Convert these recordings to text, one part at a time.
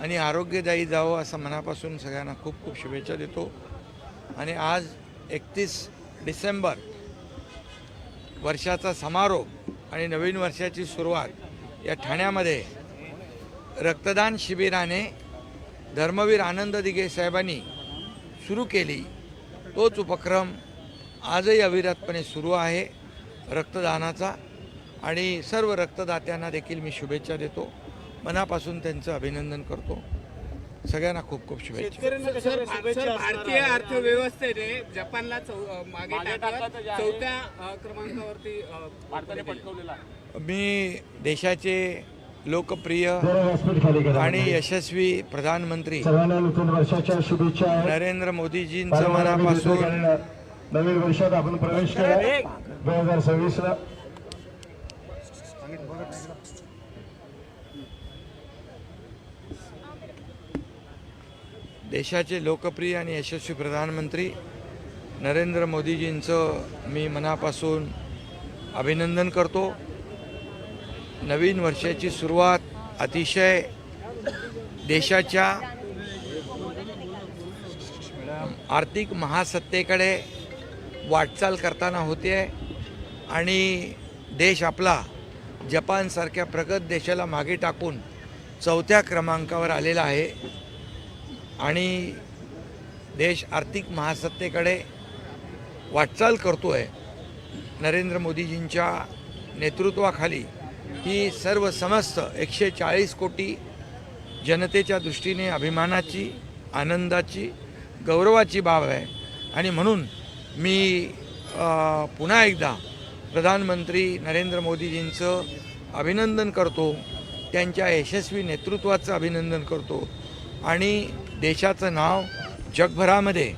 आणि आरोग्यदायी जावं असं मनापासून सगळ्यांना खूप खूप शुभेच्छा देतो. आणि आज एकतीस डिसेंबर वर्षाचा समारोप आणि नवीन वर्षाची सुरुवात या ठाण्यामध्ये रक्तदान शिबिराने धर्मवीर आनंद दिघे साहेबांनी सुरू केली. तोच उपक्रम आजही अविरतपणे सुरू आहे रक्तदानाचा. आणि सर्व रक्तदात्यांना देखील मी शुभेच्छा देतो. मनापासून त्यांचं अभिनंदन करतो सगळ्यांना खूप खूप शुभेच्छा सर, सर, भारतीय? अर्थव्यवस्थेने जपानला चौ- मागे. चौथ्या अ, क्रमांकावरती अ, भारताने. पटकवलेला आहे. मी देशाचे लोकप्रिय आणि यशस्वी प्रधानमंत्री सर्वांना नूतन वर्षाच्या शुभेच्छा आहेत नरेंद्र मोदीजींचं मनापासून नवीन वर्षात आपण प्रवेश केला दोन हजार सव्वीस ला देशाचे लोकप्रिय आणि यशस्वी प्रधानमंत्री नरेंद्र मोदीजींचं मी मनापासून अभिनंदन करतो. नवीन वर्षाची सुरुवात अतिशय देशाच्या आर्थिक महासत्तेकडे वाटचाल करताना होते आणि देश आपला जपानसारख्या प्रगत देशाला मागे टाकून चौथ्या क्रमांकावर आलेला आहे. आणि देश आर्थिक महासत्तेकडे वाटचाल करतो आहे नरेंद्र मोदीजींच्या नेतृत्वाखाली ही सर्व समस्त एकशे चाळीस कोटी जनतेच्या दृष्टीने अभिमानाची आनंदाची गौरवाची बाब आहे. आणि म्हणून मी पुन्हा एकदा प्रधानमंत्री नरेंद्र मोदीजींचं अभिनंदन करतो त्यांच्या यशस्वी नेतृत्वाचं अभिनंदन करतो. आणि देशाचं नाव जगभरामध्ये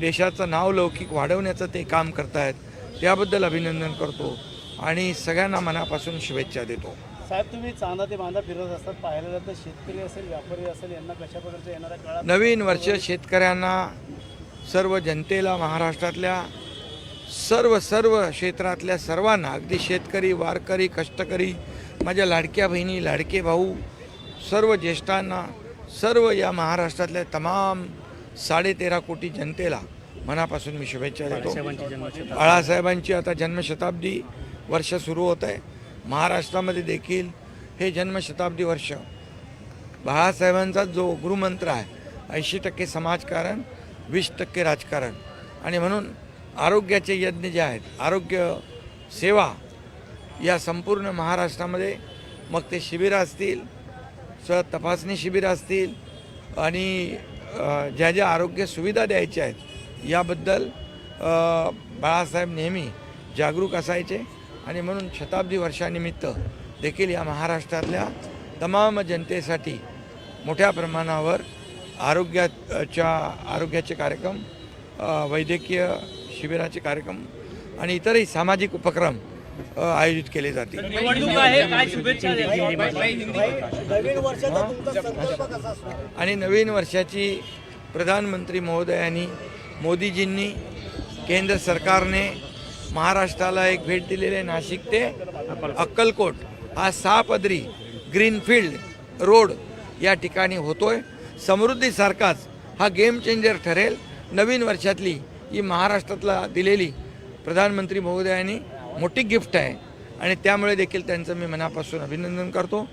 देशाचं नाव लौकिक वाढवण्याचं ते काम करतायत त्याबद्दल अभिनंदन करतो आणि सगळ्यांना मनापासून शुभेच्छा देतो. साहेब तुम्ही चांदा ते बांधा फिरत असतात पाहायला जातं शेतकरी असेल व्यापारी असेल यांना कशा प्रकारच्या येणाऱ्या काळात नवीन वर्ष शेतकऱ्यांना सर्व जनतेला महाराष्ट्रातल्या सर्व सर्व क्षेत्रातल्या सर्वांना अगदी शेतकरी वारकरी कष्टकरी माझ्या लाडक्या बहिणी लाडके भाऊ सर्व ज्येष्ठांना सर्व या महाराष्ट्रातल्या तमाम साडेतेरा कोटी जनतेला मनापासून मी शुभेच्छा देतो. बाळासाहेबांची आता जन्मशताब्दी वर्ष सुरू होत आहे. महाराष्ट्रामध्ये देखील हे जन्मशताब्दी वर्ष बाळासाहेबांचा जो गुरुमंत्र आहे ऐंशी टक्के समाजकारण वीस टक्के राजकारण. आणि म्हणून आरोग्याचे यज्ञ जे आहेत आरोग्य सेवा या संपूर्ण महाराष्ट्रामध्ये मग ते शिबिरं असतील स तपासणी शिबिरं असतील आणि ज्या ज्या आरोग्य सुविधा द्यायच्या आहेत याबद्दल बाळासाहेब नेहमी जागरूक असायचे आणि म्हणून शताब्दी वर्षानिमित्त देखील या महाराष्ट्रातल्या तमाम जनतेसाठी मोठ्या प्रमाणावर आरोग्याच्या आरोग्याचे कार्यक्रम वैद्यकीय शिबिराचे कार्यक्रम आणि इतरही सामाजिक उपक्रम आयोजित केले जातील. निवडणूक आहे काय शुभेच्छा द्याल? नवीन वर्षाचा तुमचा संकल्प कसा असणार आणि नवीन वर्षाची प्रधानमंत्री महोदयांनी मोदीजींनी केंद्र सरकारने महाराष्ट्राला एक भेट दिलेली आहे नाशिक ते अक्कलकोट. हा सहापदरी ग्रीनफील्ड रोड या ठिकाणी होतोय. समृद्धीसारखाच हा गेम चेंजर ठरेल. नवीन वर्षातली ही महाराष्ट्रातला दिलेली प्रधानमंत्री महोदयांनी मोठी गिफ्ट आहे. आणि त्यामुळे देखील त्यांचं मी मनापासून अभिनंदन करतो.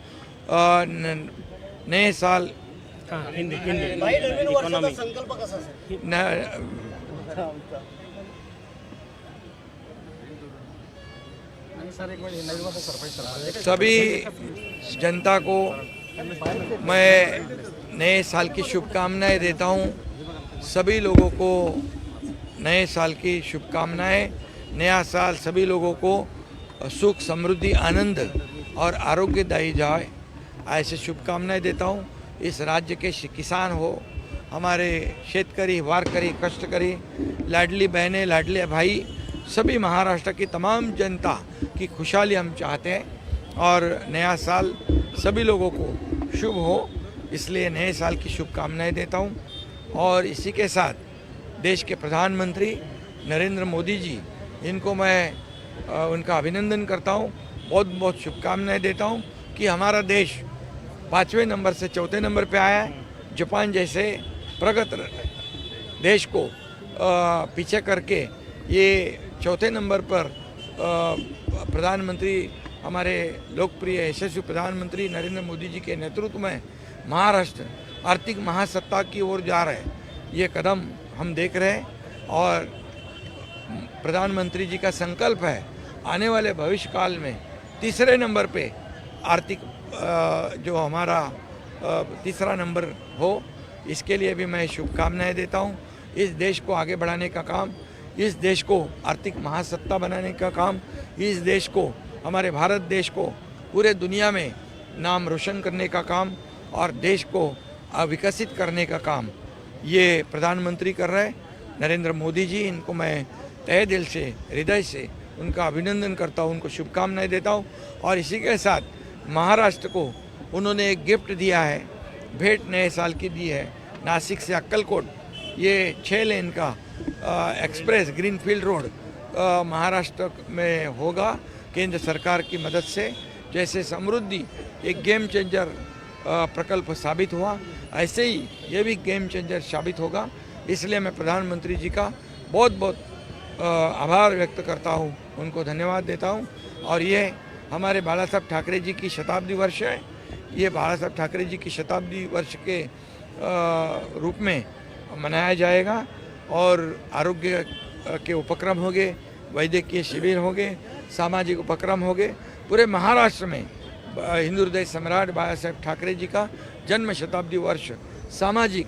नये साल. सभी जनता को मैं नए साल की शुभकामनाएं देता हूं. सभी लोगों को नए साल की शुभकामनाएं. नया साल सभी लोगों को सुख, समृद्धि, आनंद और आरोग्यदायी जाए। ऐसे शुभकामनाएँ देता हूँ। इस राज्य के किसान हो, हमारे शेतकरी, वारकरी, कष्टकरी, लाडली बहनें, लाडले भाई, सभी महाराष्ट्र की तमाम जनता की खुशहाली हम चाहते हैं और नया साल सभी लोगों को शुभ हो। इसलिए नए साल की शुभकामनाएँ देता हूँ। और इसी के साथ देश के प्रधानमंत्री नरेंद्र मोदी जी इनको मैं उनका अभिनंदन करता हूँ बहुत बहुत शुभकामनाएँ देता हूँ कि हमारा देश पाँचवें नंबर से चौथे नंबर पे आया है। जापान जैसे प्रगत देश को पीछे करके ये चौथे नंबर पर प्रधानमंत्री, हमारे लोकप्रिय, यशस्वी प्रधानमंत्री नरेंद्र मोदी जी के नेतृत्व में महाराष्ट्र आर्थिक महासत्ता की ओर जा रहे ये कदम हम देख रहे हैं और प्रधानमंत्री जी का संकल्प है, आने वाले भविष्य काल में तीसरे नंबर पे आर्थिक जो हमारा तीसरा नंबर हो, इसके लिए भी मैं शुभकामनाएँ देता हूँ। इस देश को आगे बढ़ाने का काम, इस देश को आर्थिक महासत्ता बनाने का काम, इस देश को, हमारे भारत देश को, पूरे दुनिया में नाम रोशन करने का काम और देश को विकसित करने का काम, ये प्रधानमंत्री कर रहे हैं। नरेंद्र मोदी जी, इनको मैं तहे दिल से, हृदय से उनका अभिनंदन करता हूँ, उनको शुभकामनाएँ देता हूँ। और इसी के साथ महाराष्ट्र को उन्होंने एक गिफ्ट दिया है, भेंट नए साल की दी है, नासिक से अक्कलकोट। ये छः लेन का एक्सप्रेस ग्रीनफील्ड रोड महाराष्ट्र में होगा, केंद्र सरकार की मदद से। जैसे समृद्धि एक गेम चेंजर प्रकल्प साबित हुआ, ऐसे ही ये भी गेम चेंजर साबित होगा। इसलिए मैं प्रधानमंत्री जी का बहुत बहुत आभार व्यक्त करता हूँ, उनको धन्यवाद देता हूँ। और ये हमारे बाला साहब ठाकरे जी की शताब्दी वर्ष है। ये बाला साहब ठाकरे जी की शताब्दी वर्ष के रूप में मनाया जाएगा और आरोग्य के उपक्रम होंगे, वैद्यकीय शिविर होंगे, सामाजिक उपक्रम होंगे। पूरे महाराष्ट्र में हिंदू हृदय सम्राट बाला साहेब ठाकरे जी का जन्म शताब्दी वर्ष सामाजिक